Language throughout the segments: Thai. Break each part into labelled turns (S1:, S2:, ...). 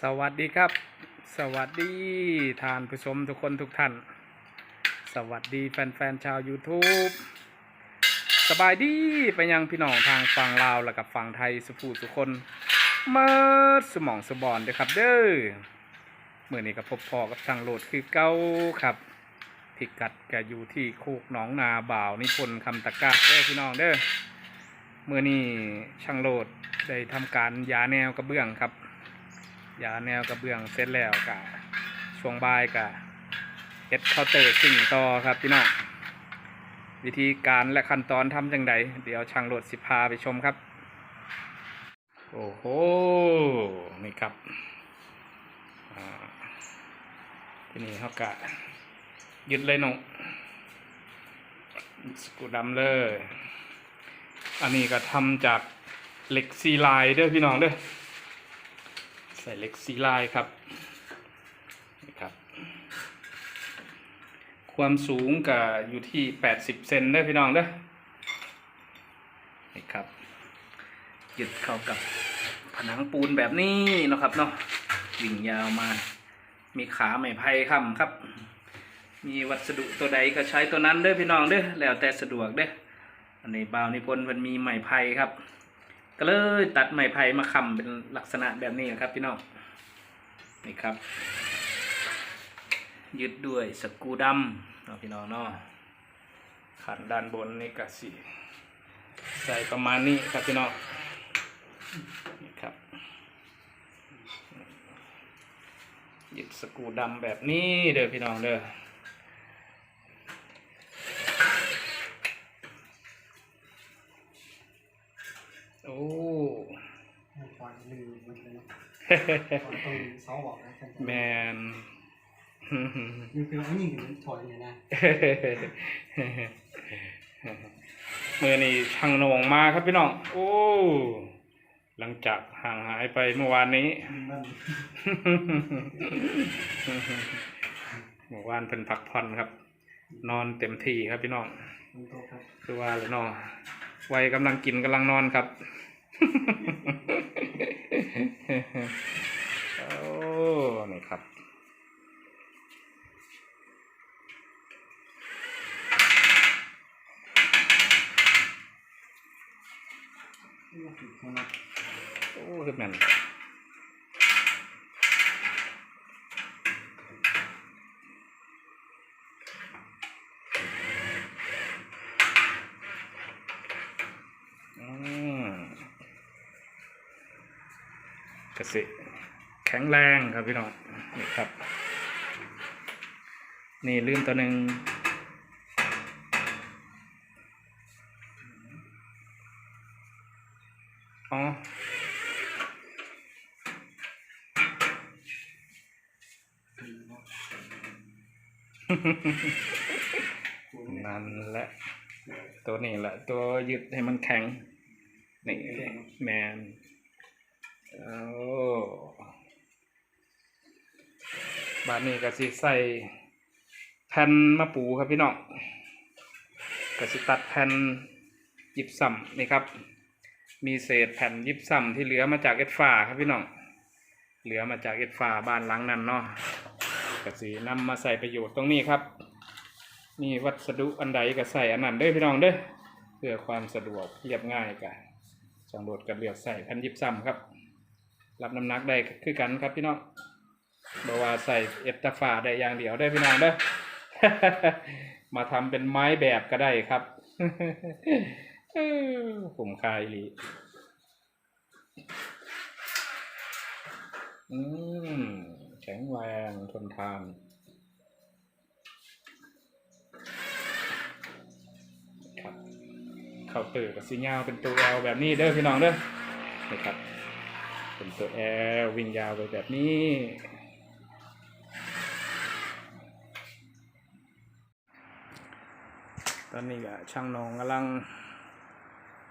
S1: สวัสดีครับ สวัสดีท่านผู้ชมทุกคนทุกท่าน สวัสดีแฟนๆชาว YouTube สบายดีไปยังพี่น้องทางฝั่งลาวและกับฝั่งไทยสุภูสุคนเมิดสมองสบอนด้อครับเด้อเมื่อนี้ก็พบพอกับทางโหลดคือเก้าครับพิกัดก็อยู่ที่โคกหนองนาบ่าวนิพนธ์คำตะกะเด้อพี่น้องเด้อเมื่อนี้ช่างโหลดได้ทำการยาแนวกระเบื้องครับ ยาแนวกระเบื้องเสร็จแล้วกะช่วงบ่ายกะเอ็ดเคาน์เตอร์สิ่งต่อครับพี่น้องวิธีการและขั้นตอนทำจังไดเดี๋ยวช่างโหลดสิพาไปชมครับ โอ้โหนี่ครับอ่าทีนี้เขากะยึดเลยน้องสกูดำเลย อันนี้ก็ทำจากเหล็กซีไลน์เด้อพี่น้องเด้อ ส่เหล็กซีลายครับนี่ครับ ความสูงก็อยู่ที่ 80 เซนเด้พี่น้องเด้อนี่ครับยึดเข้ากับผนังปูนแบบนี้นะครับเนาะวิ่งยาวมา มีขาไม้ไผ่ค้ำครับ มีวัสดุตัวใดก็ใช้ตัวนั้นเด้อพี่น้องเด้อแล้วแต่สะดวกเด้ออันนี้บาวนิพนธ์มันมีไม้ไผ่ครับ ก็เลยตัดไม้ไผ่มาค้ำเป็นลักษณะแบบนี้นะครับพี่น้องนี่ครับ ยึดด้วยสกูดำเนาะพี่น้องเนาะขันด้านบนนี่ก็สิใส่ประมาณนี้ครับพี่น้องนี่ครับยึดสกูดำแบบนี้เด้อพี่น้องเด้อ โอ้
S2: ปล่อยลืมมันเลยปล่อยตรงเสาบอกนะ
S1: แมน
S2: คือคือเอายิงถึงถอยเลยนะ
S1: มือนี่ช่างโหนงมาครับพี่น้อง โอ้ หลังจากห่างหายไปเมื่อวานนี้
S2: มัน
S1: เมื่อวานเป็นพักผ่อนครับ นอนเต็มที่ครับพี่น้อง
S2: มันโตครับ
S1: คือว่าเลยเนาะวัยกำลังกินกำลังนอนครับ โอ้นี่ครับโอ้คือแม่น กสิแข็งแรงครับพี่น้องนี่ครับ นี่ลืมตัวหนึ่งอ๋อ
S2: นั่
S1: นแหละ ตัวนี้แหละ ตัวยึดให้มันแข็ง นี่แมนโอ้ บานนี้ก็สิใส่แผ่นมะปูครับพี่น้องก็สิตัดแผ่นยิบซ้ำนี่ครับ มีเศษแผ่นยิบซ้ำที่เหลือมาจากเอ็ดฟ้าครับพี่น้องเหลือมาจากเอ็ดฟ้าบ้านหลังนั้นเนาะก็สินำมาใส่ประโยชน์ตรงนี้ครับมีวัสดุอันใดก็ใส่อันนั้นเด้อพี่น้องเด้อเพื่อความสะดวกเรียบง่ายกันจังโดดกับเลือกใส่แผ่นยิบซ้ำครับ รับน้ำหนักได้คือกันครับพี่น้อง บว่าใส่เอตตาฝาได้อย่างเดียวได้พี่น้องเด้อมาทำเป็นไม้แบบก็ได้ครับผมคายลีอืมแข็งแรงทนทานครับเข้าเตอร์กับสียาเป็นตัว L แบบนี้เด้อพี่น้องเด้อนี่ครับ เป็นตัว L วิ่งยาวไปแบบนี้ อนนี้ก็ช่างนองกำลัง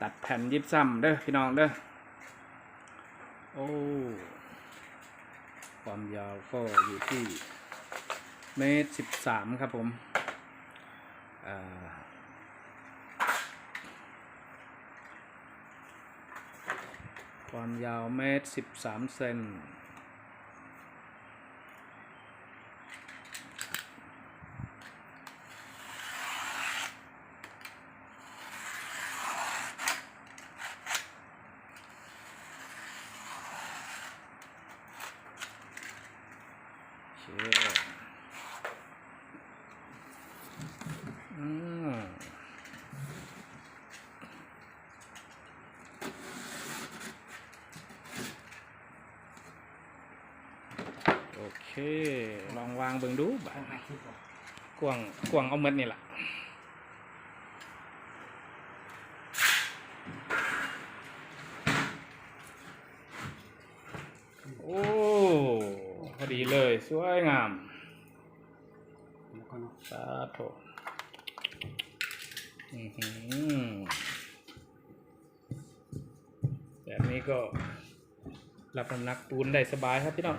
S1: ตัดแผ่นยิบซ้ำเด้อพี่น้องเด้อ โอ้ ความยาวก็อยู่ที่เมตรสิบสามครับผมความยาวเมตรสิบสามเซน อืมโอเค ลองวางเบิ่งดูบ่า
S2: งหาคิดก่อน
S1: กวงกวงเอาเมดนี่แหละโอ้พอดีเลยสวยงาม
S2: นะ
S1: สาธุอื้อหือแบบนี้ก็รับน้ำหนักปูนได้สบายครับพี่น้อง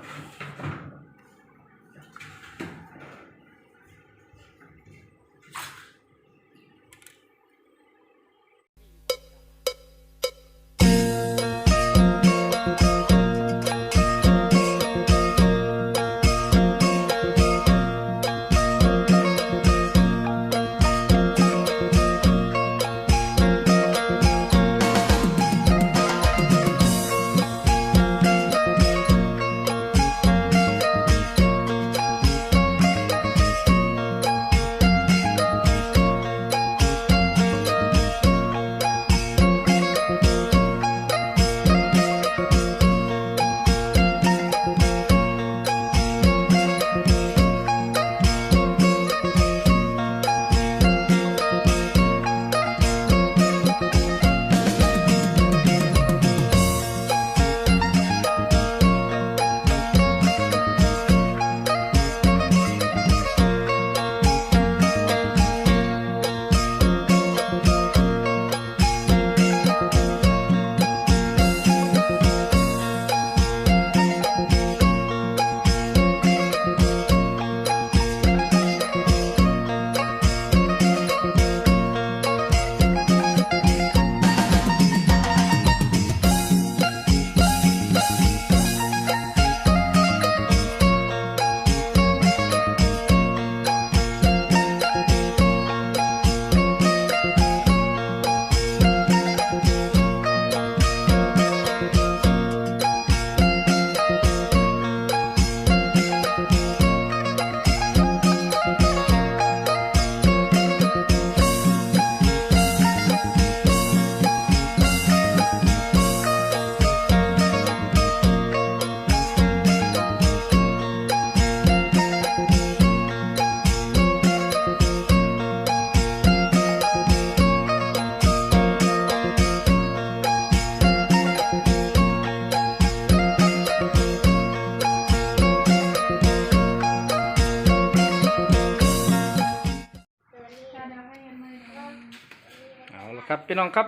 S1: พี่น้องครับ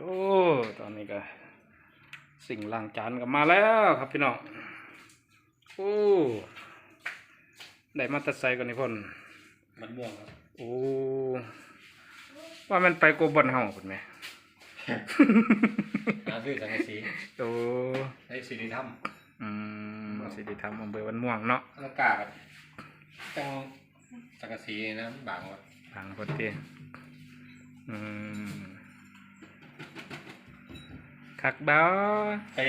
S1: โอ้ตอนนี้ก็สิ่งล้างจานก็มาแล้วครับพี่น้องโอ้ได้มาตัดใส่กันนี่พ่น
S3: มันม่วงครับ
S1: โอ้ว่ามันไปโกบอนเฮาพุ่นไหม
S3: หาซื้อสังกะสี
S1: โอ้
S3: ให้สีดีถ้
S1: อืมสิได้ทำอำเภอวันม่วงเนาะำ
S3: แล้วกาครับจังสังกะสีนะบางว่ะ
S1: ทางคนที่อืม คักดาว
S3: ไป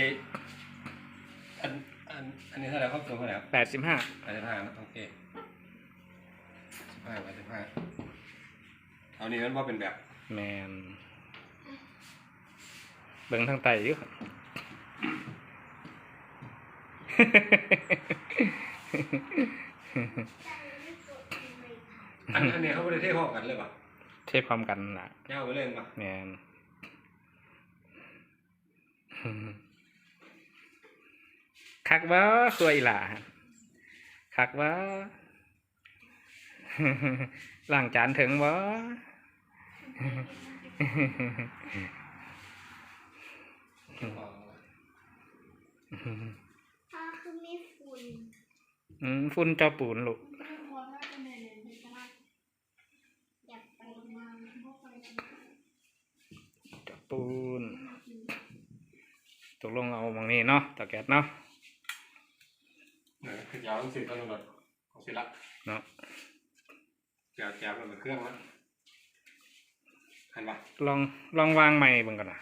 S3: อันอันอันนี้เท่าไหร่ครับตัวเท่าไหร่ครับ
S1: แปดสิบห้า
S3: แปดสิบห้านะโอเคสิบห้าแปดสิบห้าเอานี้มันว่าเป็นแบบ
S1: แมนเบิ่งทางไตอยู่ครับ
S3: อันอันนี้เขาไม่ได้เท่พอกันเลยป่ะ
S1: เทพพร้อมกันนะ
S3: เงาไปเล่นป่ะ
S1: แมน คักว่าสวยล่ะคักว่าล้างจานถึงบ่
S4: ถ้าคือมีฝุ่น
S1: อืมฝุ่นเจ้าปูนลูก
S4: ไม่พอถ้าเป็นในเน็ตจะว่าอยากไปมาพวกไปกัน
S1: เจ้าปูนตกลง เอาบางนี้เนาะตะแกดเนาะ
S3: เนี่ยคือยาวต้องสื่อต้นรถของศิละ
S1: เนาะ
S3: แจวแจวมันเป็นเครื่องแล้วเห็นป่ะ
S1: ลองลองวางใหม่เบิ่งก่อนนะ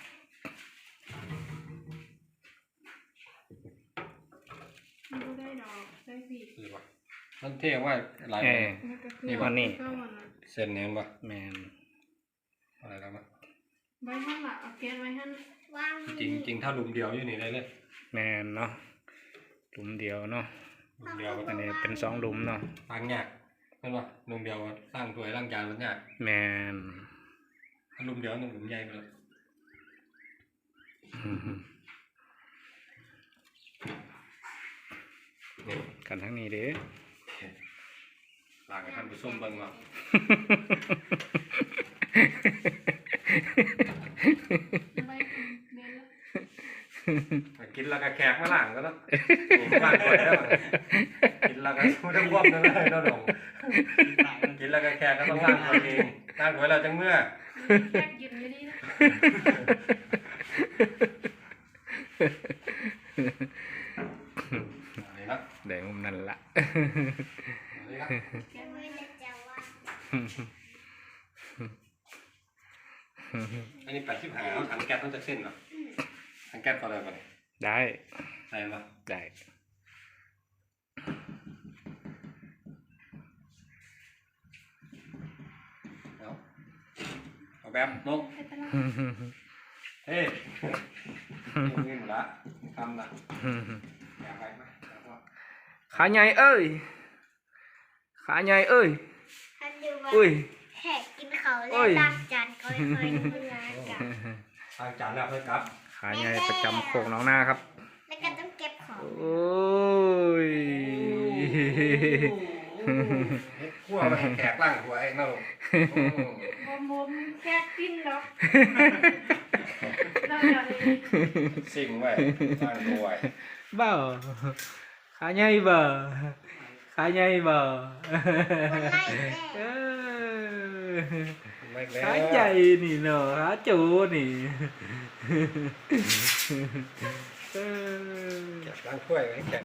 S4: ดูได้ดอกได้สิ
S3: คือป่ะมันเท่ว่าหลาย
S1: เออ
S3: นี่
S1: วันนี้
S3: เส้นเนี่ยมันบ่
S1: แมน
S3: อะไรแล้วมั้ง
S5: ไว้ข้างหลังเอาเกียนไว้ข้าง
S4: วาง
S3: จริงจริงถ้าหลุมเดียวอยู่นี่ได้เลย
S1: แมนเนาะหลุมเดียวเนาะ
S3: หลุมเดียวก็
S1: อันนี้เป็นสองหลุมเนาะ
S3: ตั้งยากเห็นป่ะหลุมเดียวสร้างถ้วยร่างจานมันยาก
S1: แมน
S3: ถ้าหลุมเดียวหนึ่งหลุมใหญ่ไปเลย
S1: อืม
S3: นี่
S1: กันทั้งนี้เด้อ
S3: ล้างให้ท่านผู้ชมเบิ่งว่า
S5: ไว้เมนแล้ว
S3: กินแล้วก็แขกมาล้างก็แล้วนี่ล้างถ้วยแล้วกินแล้วก็ไม่ต้องว่ำนั่นเลยเนาะดง
S2: ตาย
S3: กินแล้วก็แขกก็ต้องล้างถ้วยเองล้างถ้วยเราจังเมื่อ
S5: แค่ยืนอยู่นี่นะ
S3: อันนี้นะ
S1: แดงมุมนั่นละ
S3: อันนี้นะ
S4: จะไม่ได้จะว่า
S3: อันนี้แปดสิบห้าเอาถังแก๊สต้องจะเส้นเนาะ ถังแก๊สก็ได้ป่ะเนี่ย
S1: ได้
S3: ใส่ป่ะ
S1: ได้
S3: เอาเอาแบบนก
S5: ไปตลาด
S3: เฮ้ยเงินหมดละทำละอยากไปไหมแล้วก็
S1: ขาใหญ่เอ้ยขาใหญ่เอ้ย
S4: ท่านดูว่า
S1: อุ้ย
S4: แขกกินเขา
S1: โอ้
S4: แล้ว
S1: ย
S4: ตั้งจานค่อยๆทำงานกัน
S3: ทางจานแล้วเพื่อนครับ
S1: ขาใหญ่ประจำโคกหน้องหน้าครับ
S4: แล้วก็ต้องเก็บของ
S1: โอ้ย
S3: เฮ็ดขั้วมาให้แขกล่างหัวเองนะลูกโอ้
S5: บอมบอมแค่กินแล้วเราอย่าเลย
S3: สิ่งไว้ล่างหัวไว้
S1: บ่ขาใหญ่บ่ขาใหญ่บ่
S4: คนไล่แม่
S1: เออ
S3: ไม่แล้ว
S1: ขาใหญ่นี่เนาะขาจูนี่เออ
S3: แขกล่างถ้วยไว้ให้แขก